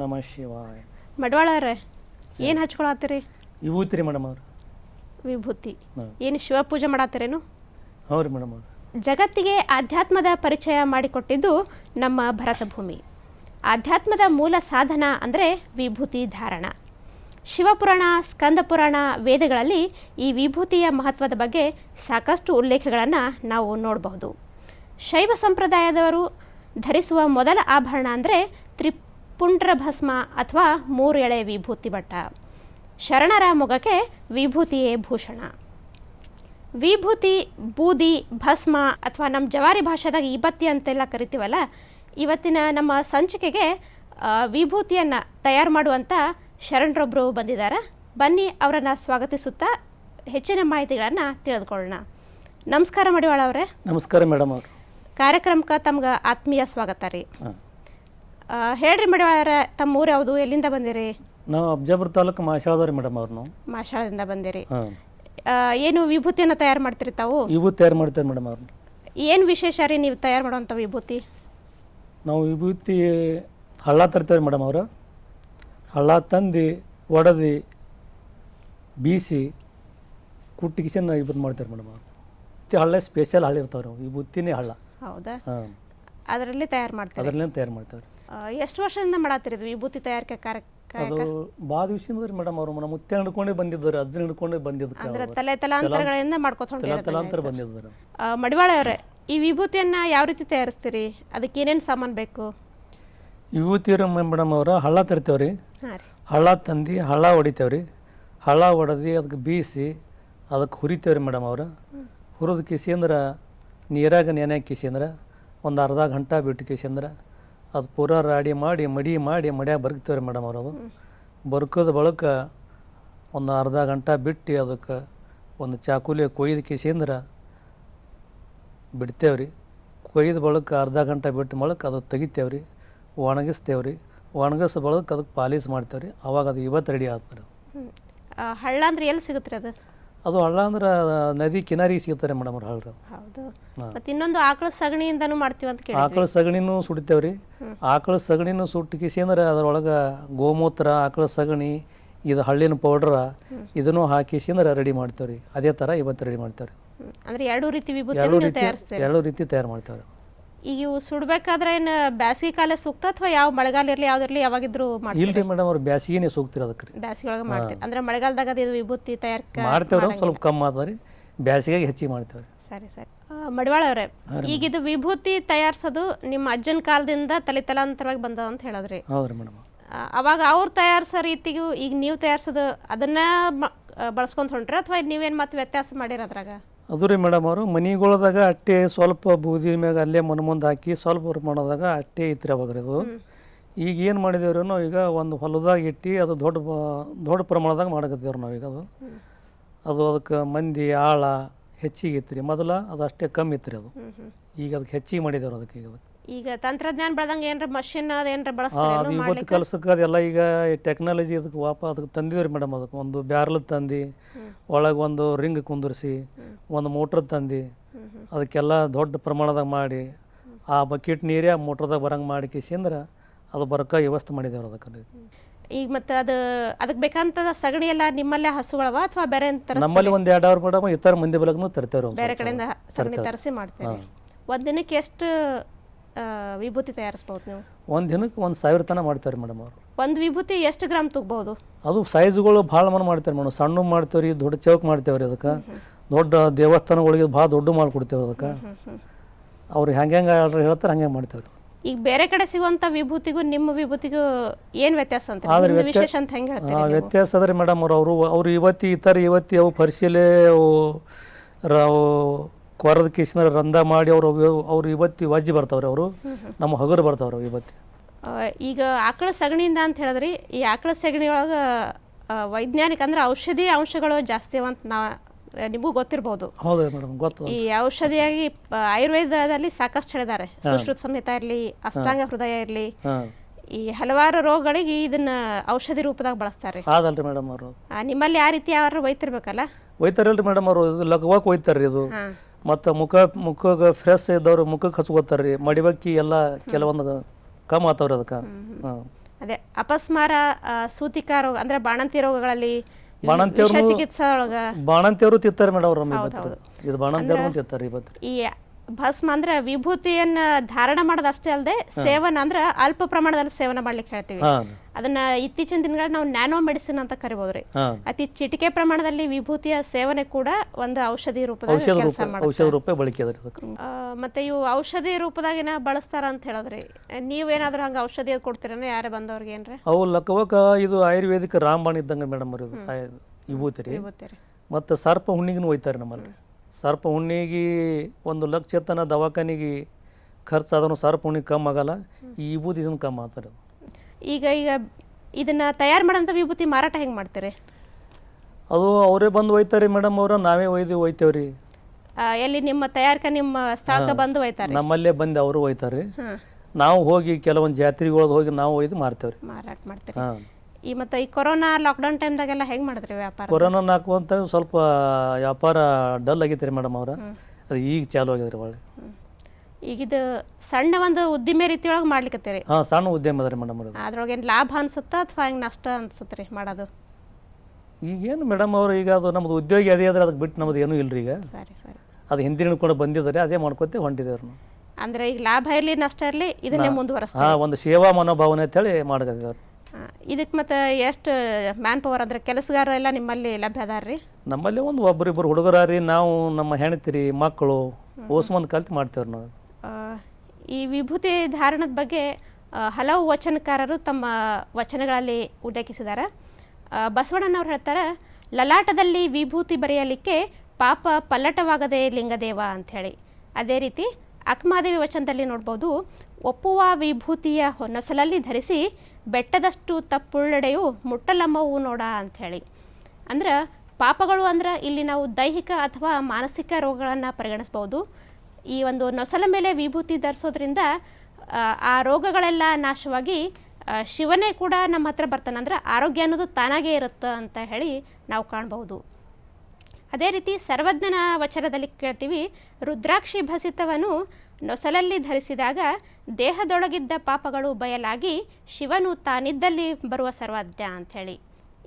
ನಮ ಶಿವಾಯ. ಮಡವಾಳವ್ರೆ ಏನು ಹಚ್ಕೊಳತ್ತೀರಿ? ವಿಭೂತಿ ರೀ ಮೇಡಮ್ ಅವ್ರು. ವಿಭೂತಿ. ಏನು ಶಿವಪೂಜೆ ಮಾಡತ್ತೀರೇನು ಹೌದು ರೀ ಮೇಡಮ್ ಅವ್ರು. ಜಗತ್ತಿಗೆ ಆಧ್ಯಾತ್ಮದ ಪರಿಚಯ ಮಾಡಿಕೊಟ್ಟಿದ್ದು ನಮ್ಮ ಭರತ ಭೂಮಿ ಆಧ್ಯಾತ್ಮದ ಮೂಲ ಸಾಧನ ಅಂದರೆ ವಿಭೂತಿ ಧಾರಣ. ಶಿವಪುರಾಣ ಸ್ಕಂದಪುರಾಣ ವೇದಗಳಲ್ಲಿ ಈ ವಿಭೂತಿಯ ಮಹತ್ವದ ಬಗ್ಗೆ ಸಾಕಷ್ಟು ಉಲ್ಲೇಖಗಳನ್ನು ನಾವು ನೋಡಬಹುದು. ಶೈವ ಸಂಪ್ರದಾಯದವರು ಧರಿಸುವ ಮೊದಲ ಆಭರಣ ಅಂದರೆ ತ್ರಿಪುಂಡ್ರ ಭಸ್ಮ ಅಥವಾ ಮೂರೆಳೆ ವಿಭೂತಿ ಬಟ್ಟ. ಶರಣರ ಮೊಗಕ್ಕೆ ವಿಭೂತಿಯೇ ಭೂಷಣ. ವಿಭೂತಿ ಬೂದಿ ಭಸ್ಮ ಅಥವಾ ನಮ್ಮ ಜವಾರಿ ಭಾಷೆದಾಗ ಇಬತ್ತಿ ಅಂತೆಲ್ಲ ಕರಿತೀವಲ್ಲ ಇವತ್ತಿನ ನಮ್ಮ ಸಂಚಿಕೆಗೆ ವಿಭೂತಿಯನ್ನು ತಯಾರು ಮಾಡುವಂಥ ಶರಣರೊಬ್ಬರು ಬಂದಿದ್ದಾರೆ ಬನ್ನಿ ಅವರನ್ನು ಸ್ವಾಗತಿಸುತ್ತಾ ಹೆಚ್ಚಿನ ಮಾಹಿತಿಗಳನ್ನು ತಿಳಿದುಕೊಳ್ಳೋಣ. ನಮಸ್ಕಾರ ಮಡಿವಾಳ ಅವರೇ. ನಮಸ್ಕಾರ ಮೇಡಮ್ ಅವರು. ಕಾರ್ಯಕ್ರಮಕ್ಕೆ ತಮ್ಗೆ ಆತ್ಮೀಯ ಸ್ವಾಗತ ರೀ. ಹೇಳ್ರಿ ಮೇಡಮ್ ಅವರ ತಮ್ಮ ಊರು ಯಾವುದು? ಎಲ್ಲಿಂದ ಬಂದಿರಿ? ನಾವು ಅಬ್ಜಾಪುರ ತಾಲೂಕು ಮಾಶಾಳದವ್ರಿ ಮೇಡಮ್ ಅವ್ರು ನಾವು. ಮಾಶಾಳದಿಂದ ಬಂದಿರಿ. ಹಾಂ. ಆ, ಏನು ವಿಭೂತಿಯನ್ನು ತಯಾರು ಮಾಡ್ತೀರಿ ತಾವು? ವಿಭೂತಿ ತಯಾರು ಮಾಡ್ತೇವೆ ಮೇಡಮ್ ಅವ್ರು. ಏನು ವಿಶೇಷ ರೀ ನೀವು ತಯಾರು ಮಾಡುವಂಥ ವಿಭೂತಿ? ನಾವು ವಿಭೂತಿ ಹಳ್ಳ ತರ್ತೇವೆ ಮೇಡಮ್ ಅವರು. ಹಳ್ಳ ತಂದು ಒಡೆದು ಬೀಸಿ ಕುಟ್ಟಿಗಿಸಿನ ವಿಭೂತಿ ಮಾಡ್ತೇವೆ ಮೇಡಮ್ ಅವರು. ವಿಭೂತಿ ಹಳ್ಳ ಸ್ಪೆಷಲ್ ಹಳ್ಳ ಇರ್ತಾವೆ ರೀ ವಿಭೂತಿನೇ ಹಳ್ಳ. ಹೌದಾ? ಹಾಂ. ಅದರಲ್ಲಿ ತಯಾರು ಮಾಡ್ತೀರಿ? ಅದರಲ್ಲೇ ತಯಾರು ಮಾಡ್ತೇವೆ ರೀ ಆ, ಎಷ್ಟು ವರ್ಷದಿಂದ ಮಾಡತ್ತೀರಿ ಇದು ವಿಭೂತಿ ತಯಾರಿಕೆ ಕಾರ್ಯಕ್ರಮ ಅದು ಭಾಳ ದಿವಸ ಮೇಡಮ್ ಅವರು ನಮ್ಮ ಮುತ್ತೆ ಹಿಡ್ಕೊಂಡೇ ಬಂದಿದ್ದಾರೆ ಅಜ್ಜನ ಹಿಡ್ಕೊಂಡೇ ಬಂದಿದ್ದಕ್ಕೆ ಅಂದ್ರೆ ತಲೆ ತಲಾಂತರಗಳಿಂದ ಮಾಡ್ಕೊತ ತಲೆ ತಲಾಂತರ ಬಂದಿದ್ದಾರೆ. ಮಡಿವಾಳ ಅವರೇ ಈ ವಿಭೂತಿಯನ್ನ ಯಾವ ರೀತಿ ತಯಾರಿಸ್ತೀರಿ? ಅದಕ್ಕೆ ಏನೇನು ಸಾಮಾನು ಬೇಕು? ವಿಭೂತಿ ಮೇಡಮ್ ಅವರ ಹಳ್ಳ ತರ್ತೇವ್ರಿ. ಹಳ್ಳ ತಂದು ಹಳ್ಳ ಹೊಡಿತೇವ್ರಿ ಹಳ್ಳ ಹೊಡೆದು ಅದಕ್ಕೆ ಬೀಸಿ ಅದಕ್ಕೆ ಹುರಿತೇವ್ರಿ ಮೇಡಮ್ ಅವ್ರ. ಹುರಿದು ಕಿಸಿಂದ್ರೆ ನೀರಾಗ ನೆನೆ ಕಿಸಿಂದ್ರೆ ಒಂದು ಅರ್ಧ ಗಂಟೆ ಬಿಟ್ಟು ಕಿಸಿಂದ್ರೆ ಅದು ಪೂರ ರಾಡಿ ಮಾಡಿ, ಮಡಿ ಮಾಡಿ, ಮಡ್ಯಾಗ ಬರ್ಕ್ತೇವೆ ರೀ ಮೇಡಮ್ ಅವ್ರು ಬರ್ಕೋದ ಬಳಿಕ ಒಂದು ಅರ್ಧ ಗಂಟೆ ಬಿಟ್ಟು ಅದಕ್ಕೆ ಒಂದು ಚಾಕುಲಿ ಕೊಯ್ದು ಕಿಸಿಂದ್ರೆ ಬಿಡ್ತೇವ್ರಿ. ಕೊಯ್ದ ಬಳಿಕ ಅರ್ಧ ಗಂಟೆ ಬಿಟ್ಟು ಮಳಕ್ಕೆ ಅದು ತೆಗಿತೇವ್ರಿ, ಒಣಗಿಸ್ತೇವ್ರಿ. ಒಣಗಿಸ್ ಬಳಿಕ ಅದಕ್ಕೆ ಪಾಲಿಶ್ ಮಾಡ್ತೇವ್ರಿ. ಅವಾಗ ಅದು ಇವತ್ತು ರೆಡಿ ಆಗ್ತಾರೆ ಹಳ್ಳ ಅಂದ್ರೆ ಎಲ್ಲಿ ಸಿಗುತ್ತೆ ಅದು? ಅದು ಹಳ್ಳ ಅಂದ್ರೆ ನದಿ ಕಿನಾರಿ ಸಿಗುತ್ತಾರೆ ಮೇಡಮ್ ಅವ್ರ ಹಳ್ಳ ಹೌದು. ಮತ್ತೆ ಇನ್ನೊಂದು ಆಕಳ ಸಗಣಿಯಿಂದನೂ ಮಾಡ್ತೀವಿ ಅಂತ ಕೇಳಿ ಆಕಳ ಸಗಣಿನೂ ಸುಡ್ತೇವ್ರಿ. ಆಕಳ ಸಗಣಿನೂ ಸುಟ್ಟು ಕಿಸಿಂದ್ರೆ ಅದರೊಳಗೆ ಗೋಮೂತ್ರ ಆಕಳ ಸಗಣಿ ಇದು ಹಳ್ಳಿನ ಪೌಡ್ರ ಇದನ್ನು ಹಾಕಿಸಿಂದ್ರೆ ರೆಡಿ ಮಾಡ್ತೇವ್ರಿ. ಅದೇ ಥರ ಇವತ್ತು ರೆಡಿ ಮಾಡ್ತೇವ್ರಿ. ಅಂದ್ರೆ ಎರಡು ರೀತಿ ವಿಭೂತಿ ಎರಡು ರೀತಿ ತಯಾರು ಮಾಡ್ತೇವೆ ಈಗ ಇವು ಸುಡ್ಬೇಕಾದ್ರೆ ಏನು ಬ್ಯಾಸಿಗೆ ಕಾಲ ಸೂಕ್ತ ಅಥವಾ ಯಾವ ಮಳೆಗಾಲ ಇರಲಿ ಯಾವ್ದಿರಲಿ ಯಾವಾಗಿದ್ರು ಮಾಡ್ತೀವಿ ಇಲ್ರಿ ಮೇಡಮ್ ಅವ್ರು ಬ್ಯಾಸಿಗೆನೇ ಸೂಕ್ತಿರ ಅದಕ್ಕೆ ರೀ. ಬ್ಯಾಸಿಗೆ ಒಳಗೆ ಮಾಡ್ತೀವಿ ಅಂದ್ರೆ ಮಳೆಗಾಲದಾಗ ಅದು ಇದು ವಿಭೂತಿ ತಯಾರಕ ಮಾಡ್ತೇವ್ರಿ ಸ್ವಲ್ಪ ಕಮ್ಮಿ ಆತದ ರೀ. ಬ್ಯಾಸಿಗೆಗೆ ಹೆಚ್ಚಿಗೆ ಮಾಡ್ತೇವೆ ರೀ ಸರಿ. ಸರಿ ಮಡಿವಾಳ ಅವರೇ ಈಗ ಇದು ವಿಭೂತಿ ತಯಾರಿಸೋದು ನಿಮ್ಮ ಅಜ್ಜನ ಕಾಲದಿಂದ ತಲೆ ತಲಾಂತರವಾಗಿ ಬಂದದ ಅಂತ ಹೇಳಿದ್ರಿ. ಹೌದು ರೀ ಮೇಡಮ್ ಅವಾಗ ಅವ್ರು ತಯಾರಿಸೋ ರೀತಿಗೂ ಈಗ ನೀವು ತಯಾರಿಸೋದು ಅದನ್ನ ಬಳಸ್ಕೊಂತ ಹೊಂಟ್ರಿ ಅಥವಾ ನೀವೇನು ಮತ್ತೆ ವ್ಯತ್ಯಾಸ ಮಾಡಿರ ಅದ್ರಾಗ? ಅದು ರೀ ಮೇಡಮ್ ಅವರು ಮನಿಗೊಳದಾಗ ಅಟ್ಟೆ ಸ್ವಲ್ಪ ಬೂದಿ ಮ್ಯಾಗ ಅಲ್ಲೇ ಮನ ಮುಂದೆ ಹಾಕಿ ಸ್ವಲ್ಪ ಊರು ಮಾಡೋದಾಗ ಅಟ್ಟೆ ಇತ್ತು ಅವಾಗ ರೀ ಅದು ಈಗ ಏನು ಮಾಡಿದೇವ್ರಿ ನಾವು ಈಗ ಒಂದು ಹೊಲದಾಗ ಇಟ್ಟು ಅದು ದೊಡ್ಡ ದೊಡ್ಡ ಪ್ರಮಾಣದಾಗ ಮಾಡಕತ್ತೇವ್ರಿ ನಾವೀಗ ಅದು. ಅದು ಅದಕ್ಕೆ ಮಂದಿ ಆಳ ಹೆಚ್ಚಿಗೆ ಇತ್ತು ರೀ ಮೊದಲ ಅದು ಅಷ್ಟೇ ಕಮ್ಮಿ ಇತ್ತು ರೀ ಅದು ಈಗ ಅದಕ್ಕೆ ಹೆಚ್ಚಿಗೆ ಮಾಡಿದೇವ್ರಿ ಅದಕ್ಕೆ ಈಗ ಅದಕ್ಕೆ. ಈಗ ತಂತ್ರಜ್ಞಾನ ಬೆಳೆದಂಗೆ ಏನ್ರ ಮಷಿನ್ ಅದೇನ್ರ ಆ, ಬಳಸ್ತೀರಿ? ಅದು ಇವತ್ತು ಕೆಲಸಕ್ಕೆ ಅದೆಲ್ಲ ಈಗ ಟೆಕ್ನಾಲಜಿ ಅದಕ್ಕೆ ವಾಪ ಅದಕ್ಕೆ ತಂದಿವ್ರಿ ಮೇಡಮ್ ಅದಕ್ಕೆ. ಒಂದು ಬ್ಯಾರಲ್ ತಂದು ಒಳಗೆ ಒಂದು ರಿಂಗ್ ಕುಂದಿರಿಸಿ ಒಂದು ಮೋಟ್ರ್ ತಂದು ಅದಕ್ಕೆಲ್ಲ ದೊಡ್ಡ ಪ್ರಮಾಣದಾಗ ಮಾಡಿ ಆ ಬಕೆಟ್ ನೀರೇ ಆ ಮೋಟ್ರದಾಗ ಬರಂಗೆ ಮಾಡಿ ಕಿಸಿಂದ್ರೆ ಅದು ಬರಕ ವ್ಯವಸ್ಥೆ ಮಾಡಿದ್ದೇವೆ ಅದಕ್ಕೆ ಈಗ ಮತ್ತೆ ಅದು ಅದಕ್ಕೆ ಬೇಕಂತ ಸಗಣಿ ಎಲ್ಲ ನಿಮ್ಮಲ್ಲೇ ಹಸುಗಳವ ಅಥವಾ ಬೇರೆ ನಮ್ಮಲ್ಲಿ ಒಂದು ಎರಡು ಅವರ್ ಮೇಡಮ್ ಇತರ ಮಂದಿ ಬೆಳಗ್ನು ತರ್ತೇವೆ ಬೇರೆ. ಕಡೆಯಿಂದ ಸಗಣಿ ತರಿಸಿ ಮಾಡ್ತೇವೆ ಒಂದ್ ದಿನಕ್ಕೆ ಎಷ್ಟು ವಿಭೂತಿ ತಯಾರಿಸ್ಬೋದು ನೀವು? ಒಂದು ದಿನಕ್ಕೆ ಒಂದು ಸಾವಿರ ತನ ಮಾಡ್ತಾರೆ ಮೇಡಮ್ ಅವರು. ಒಂದು ವಿಭೂತಿ ಎಷ್ಟು ಗ್ರಾಮ್ ತಗಬಹುದು ಅದು ಸೈಜ್ಗಳು ಭಾಳ ಮನ ಮಾಡ್ತಾರೆ ಮೇಡಮ್. ಸಣ್ಣ ಮಾಡ್ತೇವೆ ರೀ ದೊಡ್ಡ ಚೌಕ್ ಮಾಡ್ತೇವೆ ರೀ ಅದಕ್ಕೆ. ದೊಡ್ಡ ದೇವಸ್ಥಾನಗಳಿಗೆ ಭಾಳ ದೊಡ್ಡ ಮಾಡಿಕೊಡ್ತೇವೆ ಅದಕ್ಕೆ. ಅವ್ರು ಹೆಂಗೆ ಹೆಂಗೆ ಹೇಳ್ತಾರೆ ಹಂಗೆ ಮಾಡ್ತೇವೆ ರೀ ಈಗ ಬೇರೆ ಕಡೆ ಸಿಗುವಂತ ವಿಭೂತಿಗೂ ನಿಮ್ಮ ವಿಭೂತಿಗೂ ಏನು ವ್ಯತ್ಯಾಸ ಅಂತ ನಿಮ್ದು ವಿಶೇಷ ಅಂತ ಹೆಂಗೆ ಹೇಳ್ತೀರಿ ಆ, ವ್ಯತ್ಯಾಸ ಅದ ರೀ ಮೇಡಮ್ ಅವ್ರು ಅವರು ಅವ್ರು ಇವತ್ತಿ ಈ ಥರ ಇವತ್ತಿ ಅವು ಪರಿಶೀಲೆ ಅವು ರ- ಅವು ಕೊರದ ಕಿಸಿನ ರಂಧ ಮಾಡಿ ಅವರು ಅವ್ರು ಇವತ್ತಿ ವಜ್ಜಿ ಬರ್ತಾವ್ರಿ ಅವರು. ನಮ್ಮ ಹಗುರು ಬರ್ತಾವ್ರಿ ಅವ್ರು ಇವತ್ತಿ. ಈಗ ಆಕಳ ಸಗಣಿಯಿಂದ ಅಂತ ಹೇಳಿದ್ರಿ ಈ ಆಕಳ ಸಗಣಿ ಒಳಗೆ ವೈಜ್ಞಾನಿಕ ಅಂದ್ರೆ ಔಷಧಿ ಅಂಶಗಳು ಜಾಸ್ತಿ ಅಂತ ನಾ ನಿಮಗೂ ಗೊತ್ತಿರ್ಬೋದು. ಹೌದು ಮೇಡಮ್ ಗೊತ್ತು. ಈ ಔಷಧಿಯಾಗಿ ಆಯುರ್ವೇದದಲ್ಲಿ ಸಾಕಷ್ಟು ಹೇಳಿದ್ದಾರೆ. ಸುಶ್ರುತ ಸಂಹಿತ ಇರಲಿ ಅಷ್ಟಾಂಗ ಹೃದಯ ಇರಲಿ ಈ ಹಲವಾರು ರೋಗಗಳಿಗೆ ಇದನ್ನ ಔಷಧಿ ರೂಪದಾಗ ಬಳಸ್ತಾರೆ ಹಾಗಲ್ರಿ ಮೇಡಮ್ ಅವರು. ನಿಮ್ಮಲ್ಲಿ ಆ ರೀತಿ ಯಾರು ಒಯ್ತಿರ್ಬೇಕಲ್ಲ? ಒಯ್ತಾರಲ್ರಿ ಮೇಡಮ್ ಅವರು ಇದು ಲಘುವಾಗಿ ಒಯ್ತಾರ್ರಿ ಇದು. ಮತ್ತು ಮುಖ ಮುಖಕ್ಕೆ ಫ್ರೆಶ್ ಇದ್ದವ್ರು ಮುಖಕ್ಕೆ ಹಚ್ಕೋತಾರೆ ರೀ ಮಡಿಬಕ್ಕಿ ಎಲ್ಲ ಕೆಲವೊಂದು ಕಮ್ಮಿ ಆತವ್ರಿ ಅದಕ್ಕೆ. ಹಾಂ. ಅದೇ ಅಪಸ್ಮಾರ ಸೂತಿಕ ರೋಗ ಅಂದ್ರೆ ಬಾಣಂತಿ ರೋಗಗಳಲ್ಲಿ ಬಾಣಂತಿ ಚಿಕಿತ್ಸೆ ಒಳಗ ಬಾಣಂತಿಯವರು ತಿಂತಾರೆ ಮೇಡಮ್ ಅವ್ರ. ಇದು ಬಾಣಂತಿಯವರು ತಿತ್ತಾರೆ ಇವತ್ತು ಈ ಭಸ್ಮ ಅಂದ್ರೆ ವಿಭೂತಿಯನ್ನ ಧಾರಣ ಮಾಡೋದು ಅಷ್ಟೇ ಅಲ್ಲದೆ ಸೇವನ ಅಂದ್ರೆ ಅಲ್ಪ ಪ್ರಮಾಣದಲ್ಲಿ ಸೇವನ ಮಾಡ್ಲಿಕ್ಕೆ ಹೇಳ್ತೀವಿ. ಅದನ್ನ ಇತ್ತೀಚಿನ ದಿನಗಳಲ್ಲಿ ನಾವು ನ್ಯಾನೋ ಮೆಡಿಸಿನ್ ಅಂತ ಕರಿಬೋದ್ರಿ. ಹಾಂ. ಅತಿ ಚಿಟಿಕೆ ಪ್ರಮಾಣದಲ್ಲಿ ವಿಭೂತಿಯ ಸೇವನೆ ಕೂಡ ಒಂದು ಔಷಧಿ ರೂಪದಲ್ಲಿ ಕೆಲಸ ಮಾಡುತ್ತೆ. ಮತ್ತೆ ಇವು ಔಷಧಿ ರೂಪದಾಗಿನ ಬಳಸ್ತಾರ ಅಂತ ಹೇಳಿದ್ರಿ. ನೀವೇನಾದ್ರೂ ಹಂಗ ಔಷಧಿ ಕೊಡ್ತೀರನ ಯಾರೇ ಬಂದವ್ರಿಗೆ ಏನ್ರಿ? ಅವು ಲಕ್ಕವಕ ಇದು ಆಯುರ್ವೇದಿಕ್ ರಾಮಬಾಣ ಇದ್ದಂಗೆ ಮೇಡಮ್ ವಿಭೂತಿ ರೀ. ಮತ್ತು ಸರ್ಪ ಹುಣ್ಣಿಗೂ ಒಯ್ತಾರೆ ನಮ್ಮಲ್ಲಿ. ಸರ್ಪ ಹುಣ್ಣಿಗೆ ಒಂದು ಲಕ್ಷ ತನ ದವಾಖಾನಿಗೆ ಖರ್ಚು ಅದನ್ನು ಸರ್ಪ ಹುಣ್ಣಿಗೆ ಕಮ್ಮಿ ಆಗಲ್ಲ. ಈ ವಿಭೂತಿ ಇದನ್ನು ಕಮ್ಮಿ ಆಗ್ತಾರೆ ಈಗ ಈಗ ಇದನ್ನ ತಯಾರು ಮಾಡೋಂಥ ವಿಭೂತಿ ಮಾರಾಟ ಹೆಂಗೆ ಮಾಡ್ತಾರೆ? ಅದು ಅವರೇ ಬಂದು ಒಯ್ತಾರೆ ಮೇಡಮ್ ಅವರು ನಾವೇ ಒಯ್ದು ಒಯ್ತೇವೆ ರೀ. ಆ, ಎಲ್ಲಿ ನಿಮ್ಮ ತಯಾರಿಕೆ ನಿಮ್ಮ ಸ್ಥಳಕ್ಕೆ ಬಂದು ಒಯ್ತಾರೆ? ನಮ್ಮಲ್ಲೇ ಬಂದು ಅವರು ಒಯ್ತಾರೆ. ನಾವು ಹೋಗಿ ಕೆಲವೊಂದು ಜಾತ್ರೆಗಳಿಗೆ ಹೋಗಿ ನಾವು ಒಯ್ದು ಮಾರ್ತೇವೆ ರೀ. ಮಾರಾಟ ಮಾಡ್ತೇವೆ ಹಾಂ. ಈ ಮತ್ತೆ ಈ ಕೊರೋನಾ ಲಾಕ್ಡೌನ್ ಟೈಮ್ದಾಗೆಲ್ಲ ಹೆಂಗೆ ಮಾಡಿದ್ರಿ ವ್ಯಾಪಾರ? ಕೊರೋನಾ ಹಾಕುವಂತ ಸ್ವಲ್ಪ ವ್ಯಾಪಾರ ಡಲ್ ಆಗೈತೆ ರೀ ಮೇಡಮ್ ಅವ್ರ ಅದು ಈಗ ಚಾಲು ಆಗಿದೆ ರೀ ಒಳ್ಳೆ ಇದು ಈಗಿದು ಸಣ್ಣ ಒಂದು ಉದ್ದಿಮೆ ರೀತಿಯೊಳಗೆ ಮಾಡ್ಲಿಕತ್ತೀರಿ? ಹಾಂ ಸಣ್ಣ ಉದ್ಯಮ ಅದ ರೀ ಮೇಡಮ್ ಅದ್ರೊಳಗೆ ಏನು ಲಾಭ ಅನ್ಸುತ್ತಾ ಅಥವಾ ಹೆಂಗೆ ನಷ್ಟ ಅನ್ಸುತ್ತೆ ರೀ ಮಾಡೋದು? ಈಗೇನು ಮೇಡಮ್ ಅವ್ರು ಈಗ ಅದು ನಮ್ಮದು ಉದ್ಯೋಗಿ ಅದೇ ಆದ್ರೆ ಅದಕ್ಕೆ ಬಿಟ್ಟು ನಮ್ಮದು ಏನೂ ಇಲ್ರಿ ಈಗ. ಸರಿ ಸರಿ. ಅದು ಹಿಂದಿನ ಕೂಡ ಬಂದಿದ್ದಾರೆ ಅದೇ ಮಾಡ್ಕೊತೆ ಹೊಂಟಿದ್ದೇವ್ರು ನಾವು ಅಂದ್ರೆ ಈಗ ಲಾಭ ಇರಲಿ ನಷ್ಟ ಇರಲಿ ಇದನ್ನೇ ಮುಂದುವರಿಸ್ತಾರೆ. ಹಾಂ ಒಂದು ಸೇವಾ ಮನೋಭಾವನೆ ಅಂತೇಳಿ ಮಾಡಕತ್ತಿದ್ದಾರೆ. ಇದಕ್ಕೆ ಮತ್ತೆ ಎಷ್ಟು ಮ್ಯಾನ್ ಪವರ್ ಅಂದ್ರೆ ಕೆಲಸಗಾರ ಎಲ್ಲ ನಿಮ್ಮಲ್ಲಿ ಲಭ್ಯ ಅದಾರ ರೀ? ನಮ್ಮಲ್ಲಿ ಒಂದು ಒಬ್ಬರಿಬ್ಬರು ರೀ ನಾವು ನಮ್ಮ ಹೆಣತಿರಿ ಮಕ್ಕಳು ಓಸ್ಮಂದ್ ಕಲ್ತು ಮಾಡ್ತೇವ್ರಿ ನಾವು. ಈ ವಿಭೂತಿ ಧಾರಣದ ಬಗ್ಗೆ ಹಲವು ವಚನಕಾರರು ತಮ್ಮ ವಚನಗಳಲ್ಲಿ ಉಲ್ಲೇಖಿಸಿದ್ದಾರೆ ಬಸವಣ್ಣನವ್ರು ಹೇಳ್ತಾರೆ ಲಲಾಟದಲ್ಲಿ ವಿಭೂತಿ ಬರೆಯಲಿಕ್ಕೆ ಪಾಪ ಪಲ್ಲಟವಾಗದೆ ಲಿಂಗದೇವ ಅಂಥೇಳಿ ಅದೇ ರೀತಿ ಅಕ್ಮಾದೇವಿ ವಚನದಲ್ಲಿ ನೋಡ್ಬೋದು ಒಪ್ಪುವ ವಿಭೂತಿಯ ಹೊನ್ನಸಲಲ್ಲಿ ಧರಿಸಿ ಬೆಟ್ಟದಷ್ಟು ತಪ್ಪುಳ್ಳಡೆಯು ಮುಟ್ಟಲಮ್ಮವು ನೋಡ ಅಂಥೇಳಿ. ಅಂದ್ರೆ ಪಾಪಗಳು ಅಂದ್ರೆ ಇಲ್ಲಿ ನಾವು ದೈಹಿಕ ಅಥವಾ ಮಾನಸಿಕ ರೋಗಗಳನ್ನು ಪರಿಗಣಿಸ್ಬೋದು. ಈ ಒಂದು ನೊಸಲ ಮೇಲೆ ವಿಭೂತಿ ಧರಿಸೋದ್ರಿಂದ ಆ, ರೋಗಗಳೆಲ್ಲ ನಾಶವಾಗಿ ಶಿವನೇ ಕೂಡ ನಮ್ಮ ಹತ್ರ ಬರ್ತಾನೆ. ಅಂದ್ರೆ ಆರೋಗ್ಯ ಅನ್ನೋದು ತಾನಾಗೇ ಇರುತ್ತೆ ಅಂತ ಹೇಳಿ ನಾವು ಕಾಣ್ಬೋದು. ಅದೇ ರೀತಿ ಸರ್ವಜ್ಞನ ವಚನದಲ್ಲಿ ಕೇಳ್ತೀವಿ, ರುದ್ರಾಕ್ಷಿ ಭಸಿತವನು ನೊಸಲಲ್ಲಿ ಧರಿಸಿದಾಗ ದೇಹದೊಳಗಿದ್ದ ಪಾಪಗಳು ಬಯಲಾಗಿ ಶಿವನು ತಾನಿದ್ದಲ್ಲಿ ಬರುವ ಸರ್ವಜ್ಞ ಅಂಥೇಳಿ.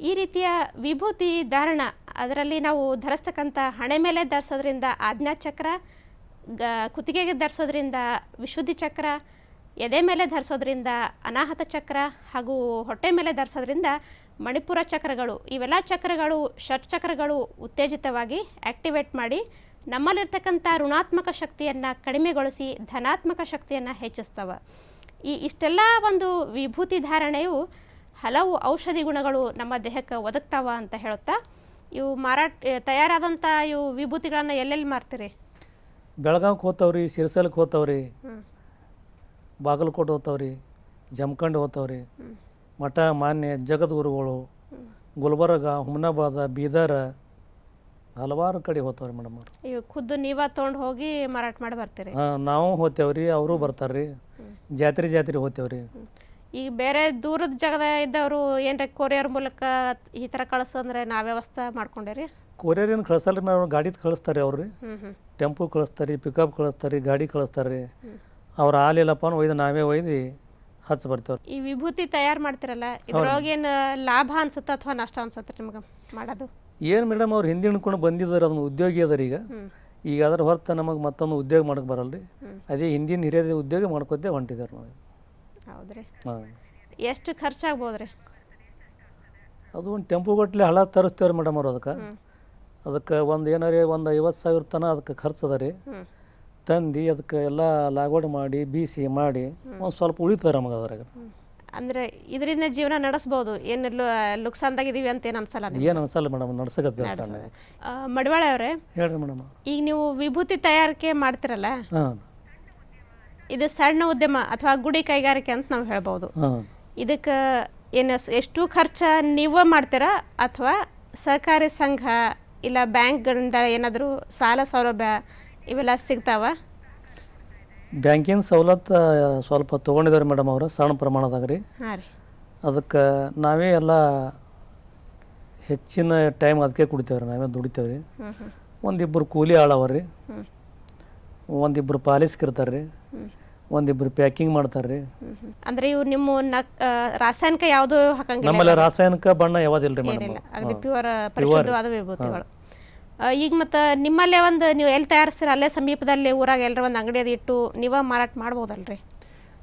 ಈ ರೀತಿಯ ವಿಭೂತಿ ಧಾರಣ ಅದರಲ್ಲಿ ನಾವು ಧರಿಸ್ತಕ್ಕಂಥ ಹಣೆ ಮೇಲೆ ಧರಿಸೋದ್ರಿಂದ ಆಜ್ಞಾಚಕ್ರ, ಗ, ಕುತ್ತಿಗೆಗೆ ಧರಿಸೋದ್ರಿಂದ ವಿಶುದ್ಧಿ ಚಕ್ರ ಎದೆ ಮೇಲೆ ಧರಿಸೋದ್ರಿಂದ ಅನಾಹತ ಚಕ್ರ ಹಾಗೂ ಹೊಟ್ಟೆ ಮೇಲೆ ಧರಿಸೋದ್ರಿಂದ ಮಣಿಪುರ ಚಕ್ರಗಳು ಇವೆಲ್ಲ ಚಕ್ರಗಳು ಷಟ್ಚಕ್ರಗಳು ಉತ್ತೇಜಿತವಾಗಿ ಆಕ್ಟಿವೇಟ್ ಮಾಡಿ ನಮ್ಮಲ್ಲಿರ್ತಕ್ಕಂಥ ಋಣಾತ್ಮಕ ಶಕ್ತಿಯನ್ನು ಕಡಿಮೆಗೊಳಿಸಿ ಧನಾತ್ಮಕ ಶಕ್ತಿಯನ್ನು ಹೆಚ್ಚಿಸ್ತವೆ. ಈ ಇಷ್ಟೆಲ್ಲ ಒಂದು ವಿಭೂತಿ ಧಾರಣೆಯು ಹಲವು ಔಷಧಿ ಗುಣಗಳು ನಮ್ಮ ದೇಹಕ್ಕೆ ಒದಗ್ತಾವ ಅಂತ ಹೇಳುತ್ತಾ ಇವು ಮಾರಾಟ ತಯಾರಾದಂಥ ಇವು ವಿಭೂತಿಗಳನ್ನು ಎಲ್ಲೆಲ್ಲಿ ಮಾರ್ತೀರಿ? ಬೆಳಗಾವ್ಗೆ ಹೋಗ್ತಾವ್ರಿ ಸಿರ್ಸಲ್ಗೆ ಹೋಗ್ತಾವ್ರಿ. ಬಾಗಲಕೋಟೆ ಹೋಗ್ತಾವ್ರಿ ಜಮಖಂಡ್ ಹೋಗ್ತಾವ್ರಿ ಮಠ ಮಾನ್ಯ ಜಗದ್ಗುರುಗಳು ಗುಲ್ಬರ್ಗ ಹುಮ್ನಾಬಾದ ಬೀದರ್ ಹಲವಾರು ಕಡೆ ಹೋಗ್ತಾವ್ರಿ ಮೇಡಮ್ ಅವ್ರು. ಇವು ಖುದ್ದು ನೀವ ತೊಗೊಂಡು ಹೋಗಿ ಮಾರಾಟ ಮಾಡಿ ಬರ್ತೀರಿ. ಹಾಂ ನಾವು ಹೋಗ್ತೇವ್ರಿ ಅವರು ಬರ್ತಾರ್ರಿ. ಜಾತ್ರೆ ಜಾತ್ರೆ ಹೋಗ್ತೇವ್ರಿ. ಈಗ ಬೇರೆ ದೂರದ ಜಾಗದ ಇದ್ದವರು ಏನ್ರ ಕೊರಿಯರ್ ಮೂಲಕ ಈ ಥರ ಕಳಿಸಂದ್ರೆ ನಾವು ವ್ಯವಸ್ಥೆ ಮಾಡ್ಕೊಂಡಿರಿ? ಕೊರಿಯರ್ ಏನು ಕಳಿಸಲ್ಲ ರೀ ಮೇಡಮ್ ಗಾಡಿ ಕಳಿಸ್ತಾರೆ ಅವ್ರಿ. ಟೆಂಪೋ ಕಳಿಸ್ತಾರೆ ಪಿಕಪ್ ಕಳಿಸ್ತಾರೆ ಗಾಡಿ ಕಳಿಸ್ತಾರೆ ಅವ್ರು ಹಾಲಿಲ್ಲಪ್ಪ ಒಯ್ದು ನಾವೇ ಒಯ್ದು ಹಚ್ಚಿ ಬರ್ತೇವ್ರಿ. ಈ ವಿಭೂತಿ ತಯಾರು ಮಾಡ್ತಿರಲ್ಲ ಇದ್ರೊಳಗೇನು ಲಾಭ ಅನ್ಸುತ್ತೆ ಅಥವಾ ನಷ್ಟ ಅನ್ಸುತ್ತೆ ನಿಮ್ಗೆ ಮಾಡೋದು? ಏನು ಮೇಡಮ್ ಅವ್ರು ಹಿಂದೆ ಹಿಡ್ಕೊಂಡು ಬಂದಿದ್ದಾರೆ ಅದನ್ನ ಉದ್ಯೋಗಿ ಅದಾರ ಈಗ. ಈಗ ಅದರ ಹೊರತು ನಮಗೆ ಮತ್ತೊಂದು ಉದ್ಯೋಗ ಮಾಡಕ್ಕೆ ಬರಲ್ರಿ. ಅದೇ ಹಿಂದಿನ ಹಿರಿಯದ ಉದ್ಯೋಗ ಮಾಡ್ಕೊತೇ ಹೊಂಟಿದ್ದಾರೆ ನಾವು ಹೌದ್ರಿ. ಹಾಂ. ಎಷ್ಟು ಖರ್ಚಾಗ್ಬೋದ್ರಿ? ಅದು ಒಂದು ಟೆಂಪು ಗಟ್ಲೆ ಹಳ ತರಿಸ್ತೇವ್ರಿ ಮೇಡಮ್ ಅವ್ರು ಅದಕ್ಕೆ. ಅದಕ್ಕೆ ಒಂದು ಏನಾರೇ ಒಂದು ಐವತ್ತು ಸಾವಿರ ತನ ಅದಕ್ಕೆ ಖರ್ಚು ಅದ ರೀ ತಂದು ಅದಕ್ಕೆ ಎಲ್ಲ ಲಾಗೋಡ್ ಮಾಡಿ ಬೀಸಿ ಮಾಡಿ ಒಂದು ಸ್ವಲ್ಪ ಉಳಿತಾರೆ ನಮಗೆ ಅದ್ರಾಗ. ಅಂದ್ರೆ ಇದರಿಂದ ಜೀವನ ನಡೆಸ್ಬೋದು. ಏನು ಲುಕ್ಸಾನ್ದಾಗಿದ್ದೀವಿ ಅಂತ ಏನು ಅನ್ಸಲ್ಲ ನಿಮ್ಗೆ? ಏನು ಅನ್ಸಲ್ಲ ಮೇಡಮ್ ನಡ್ಸಕತ್ತೆ ಸಣ್ಣ ಆ, ಮಡಿವಾಳ ಅವರೇ ಹೇಳ್ರಿ ಮೇಡಮ್. ಈಗ ನೀವು ವಿಭೂತಿ ತಯಾರಿಕೆ ಮಾಡ್ತಿರಲ್ಲ? ಹಾಂ. ಇದು ಸಣ್ಣ ಉದ್ಯಮ ಅಥವಾ ಗುಡಿ ಕೈಗಾರಿಕೆ ಅಂತ ನಾವು ಹೇಳ್ಬೋದು. ಹಾಂ. ಇದಕ್ಕೆ ಏನು ಸ್- ಎಷ್ಟು ಖರ್ಚ ನೀವು ಮಾಡ್ತೀರಾ ಅಥವಾ ಸಹಕಾರಿ ಸಂಘ ಇಲ್ಲ ಬ್ಯಾಂಕ್ಗಳಿಂದ ಏನಾದರೂ ಸಾಲ ಸೌಲಭ್ಯ ಇವೆಲ್ಲ ಸಿಗ್ತಾವ? ಬ್ಯಾಂಕಿನ ಸವಲತ್ತು ಸ್ವಲ್ಪ ತೊಗೊಂಡಿದ್ದಾರೆ ಮೇಡಮ್ ಅವರು ಸಣ್ಣ ಪ್ರಮಾಣದಾಗ ರೀ. ಹಾಂ ರೀ. ಅದಕ್ಕೆ ನಾವೇ ಎಲ್ಲ ಹೆಚ್ಚಿನ ಟೈಮ್ ಅದಕ್ಕೆ ಕುಡಿತೇವ್ರಿ ನಾವೇ ದುಡಿತೇವೆ ರೀ. ಒಂದಿಬ್ಬರು ಕೂಲಿ ಆಳವ ರೀ. ಒಂದಿಬ್ಬರು ಪಾಲಿಸ್ಕಿರ್ತಾರೆ ರೀ. ಒಂದಿಬ್ಬರು ಪ್ಯಾಕಿಂಗ್ ಮಾಡ್ತಾರೆ ರೀ. ಅಂದ್ರೆ ಇವು ನಿಮ್ಮ ನಕ್ ಆ, ರಾಸಾಯನಿಕ ಯಾವುದು ಹಾಕಂಗಿಲ್ಲ ನಮ್ಮಲ್ಲಿ ರಾಸಾಯನಿಕ ಬಣ್ಣ ಯಾವ್ದಿಲ್ಲ ರೀ ಏನಿಲ್ಲ. ಮೇಡಮ್ ಅಗದಿ ಪ್ಯೂರ್ ಪರಿಶುದ್ಧವಾದ ವಿಭೂತಿಗಳು. ಈಗ ಮತ್ತು ನಿಮ್ಮಲ್ಲೇ ಒಂದು ನೀವು ಎಲ್ಲಿ ತಯಾರಿಸ್ತೀರ? ಅಲ್ಲೇ ಸಮೀಪದಲ್ಲಿ ಊರಾಗ ಎಲ್ಲರ ಒಂದು ಅಂಗಡಿ ಅದು ಇಟ್ಟು ನೀವ ಮಾರಾಟ ಮಾಡ್ಬೋದಲ್ರಿ?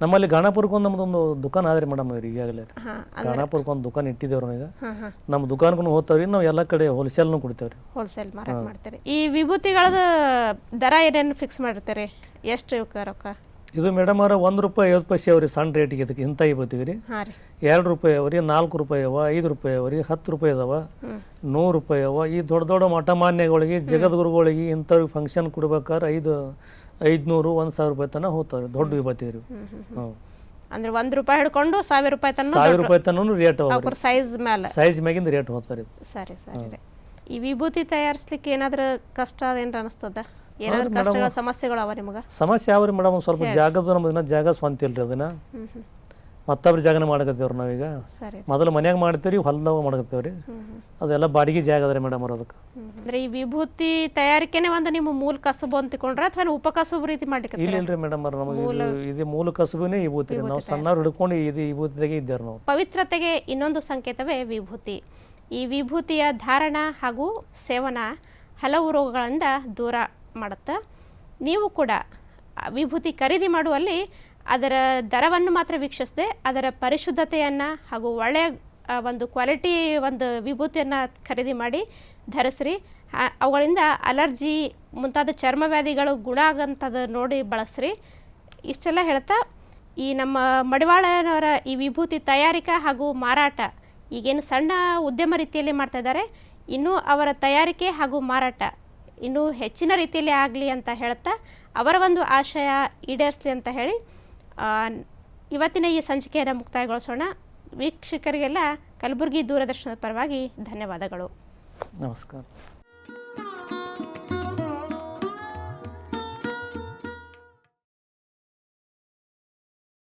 ನಮ್ಮಲ್ಲಿ ಗಾಣಾಪುರಕ್ಕೆ ಒಂದು ನಮ್ದೊಂದು ದುಕಾನ್ ಆದ್ರಿ ಮೇಡಮ್ ಅವ್ರಿಗೆ ಈಗಾಗಲೇ. ಹಾಂ ಗಾಣಾಪುರಕ್ಕೆ ಒಂದು ದುಕಾನ್ ಇಟ್ಟಿದ್ದೇವ್ರಿ ಈಗ ಹಾಂ ಹಾಂ. ನಮ್ಮ ದುಕಾನ್ಗೂ ಹೋಗ್ತಾವ್ರಿ ನಾವು ಎಲ್ಲ ಕಡೆ ಹೋಲ್ಸೇಲ್ನು ಕೊಡ್ತೇವ್ರಿ. ಹೋಲ್ಸೇಲ್ ಮಾರಾಟ ಮಾಡ್ತೀರಿ ಈ ವಿಭೂತಿಗಳದ ದರ ಏನೇನು ಫಿಕ್ಸ್ ಮಾಡಿರ್ತೀರಿ? ಎಷ್ಟು ಇವಕ್ಕೆ ರೊಕ್ಕ? ಇದು ಮೇಡಮ್ ಅವ್ರ ಒಂದು ರೂಪಾಯಿ ಐವತ್ತು ಪೈಸೆ ಅವ್ರಿ ಸಣ್ಣ ರೇಟಿಗೆ ಇದಕ್ಕೆ ಇಂಥ ಇವತ್ತಿಗೆ ರೀ. ಎರಡು ರೂಪಾಯಿ ಅವ್ರಿ ನಾಲ್ಕು ರೂಪಾಯಿ ಅವ ಐದು ರೂಪಾಯಿ ಅವ್ರಿ ಹತ್ತು ರೂಪಾಯಿ ಅದಾವ. ನೂರು ರೂಪಾಯಿ ಅವ ಈ ದೊಡ್ಡ ದೊಡ್ಡ ಮಠಮಾನ್ಯಗಳಿಗೆ ಜಗದ್ಗುರುಗಳಿಗೆ ಇಂಥವ್ರಿಗೆ ಫಂಕ್ಷನ್ ಕೊಡ್ಬೇಕಾದ್ರೆ ಐದು ಐದುನೂರು ಒಂದು ಸಾವಿರ ರೂಪಾಯಿ ತನಕ ಹೋಗ್ತಾವ್ರಿ ದೊಡ್ಡ ವಿಭೂತಿ ರೀ ಹ್ಞೂ ಅಂದ್ರೆ ಒಂದು ರೂಪಾಯಿ ಹಿಡ್ಕೊಂಡು ಸಾವಿರ ರೂಪಾಯಿ ತನಕ ಸಾವಿರ ರೂಪಾಯಿ ತನೂ ರೇಟ್ ಅವ ಅವ್ರ ಸೈಜ್ ಮೇಲೆ ಸೈಜ್ ಮ್ಯಾಗಿಂದ ರೇಟ್ ಹೋಗ್ತಾರೆ ಸರಿ ಸರಿ ಈ ವಿಭೂತಿ ತಯಾರಿಸ್ಲಿಕ್ಕೆ ಏನಾದರೂ ಕಷ್ಟ ಅದೇನ್ರ ಅನಿಸ್ತದ? ಏನಾದ್ರೂ ಕಷ್ಟಗಳ ಸಮಸ್ಯೆಗಳು ಅವ ನಿಮಗೆ? ಸಮಸ್ಯೆ ಯಾವ್ರಿ ಮೇಡಮ್ ಸ್ವಲ್ಪ ಜಾಗದ ನಮ್ದಿನ ಜಾಗ ಸ್ವಂತ ಇಲ್ರಿ ಅದನ್ನ. ಮತ್ತೊಬ್ರು ಜಾಗನ ಮಾಡಕತ್ತೇವ್ರಿ ನಾವೀಗ ಸರಿ ಮೊದಲು ಮನ್ಯಾಗ ಮಾಡ್ತೇವ್ರಿ ಹೊಲದಾಗ ಮಾಡಕತ್ತೇವ್ರಿ. ಅದೆಲ್ಲ ಬಾಡಿಗೆ ಜಾಗ ಅದ್ರಿ ಮೇಡಮ್ ಅವ್ರ ಅದಕ್ಕೆ. ಅಂದ್ರೆ ಈ ವಿಭೂತಿ ತಯಾರಿಕೆನೆ ಒಂದು ನಿಮ್ಮ ಮೂಲ ಕಸುಬು ಅಂತ ತಿಳ್ಕೊಂಡ್ರೆ ಅಥವಾ ಉಪಕಸುಬು ರೀತಿ ಮಾಡ್ಲಿಕ್ಕೆ ಇಲ್ಲ ಇಲ್ರಿ ಮೇಡಮ್ ಅವ್ರ ನಮಗೆ ಇದು ಇದು ಮೂಲ ಕಸುಬಿನೇ ವಿಭೂತಿ ರೀ. ನಾವು ಸಣ್ಣವ್ರು ಹಿಡ್ಕೊಂಡು ಇದು ವಿಭೂತಿದಾಗೆ ಇದ್ದೇವೆ ನಾವು. ಪವಿತ್ರತೆಗೆ ಇನ್ನೊಂದು ಸಂಕೇತವೇ ವಿಭೂತಿ. ಈ ವಿಭೂತಿಯ ಧಾರಣ ಹಾಗೂ ಸೇವನ ಹಲವು ರೋಗಗಳಿಂದ ದೂರ. ಮಾಡುತ್ತೆ. ನೀವು ಕೂಡ ವಿಭೂತಿ ಖರೀದಿ ಮಾಡುವಲ್ಲಿ ಅದರ ದರವನ್ನು ಮಾತ್ರ ವೀಕ್ಷಿಸದೆ, ಅದರ ಪರಿಶುದ್ಧತೆಯನ್ನು ಹಾಗೂ ಒಳ್ಳೆಯ ಒಂದು ಕ್ವಾಲಿಟಿ ಒಂದು ವಿಭೂತಿಯನ್ನು ಖರೀದಿ ಮಾಡಿ ಧರಿಸ್ರಿ. ಅವುಗಳಿಂದ ಅಲರ್ಜಿ ಮುಂತಾದ ಚರ್ಮ ವ್ಯಾಧಿಗಳು ಗುಣ ಆಗಂಥದ್ದು ನೋಡಿ ಬಳಸ್ರಿ. ಇಷ್ಟೆಲ್ಲ ಹೇಳ್ತಾ, ಈ ನಮ್ಮ ಮಡಿವಾಳನವರ ಈ ವಿಭೂತಿ ತಯಾರಿಕಾ ಹಾಗೂ ಮಾರಾಟ ಈಗೇನು ಸಣ್ಣ ಉದ್ಯಮ ರೀತಿಯಲ್ಲಿ ಮಾಡ್ತಾ ಇದ್ದಾರೆ, ಇನ್ನೂ ಅವರ ತಯಾರಿಕೆ ಹಾಗೂ ಮಾರಾಟ ಇನ್ನೂ ಹೆಚ್ಚಿನ ರೀತಿಯಲ್ಲಿ ಆಗಲಿ ಅಂತ ಹೇಳ್ತಾ ಅವರ ಒಂದು ಆಶಯ ಈಡೇರಿಸಲಿ ಅಂತ ಹೇಳಿ ಇವತ್ತಿನ ಈ ಸಂಚಿಕೆಯನ್ನು ಮುಕ್ತಾಯಗೊಳಿಸೋಣ. ವೀಕ್ಷಕರಿಗೆಲ್ಲ ಕಲಬುರಗಿ ದೂರದರ್ಶನದ ಪರವಾಗಿ ಧನ್ಯವಾದಗಳು. ನಮಸ್ಕಾರ.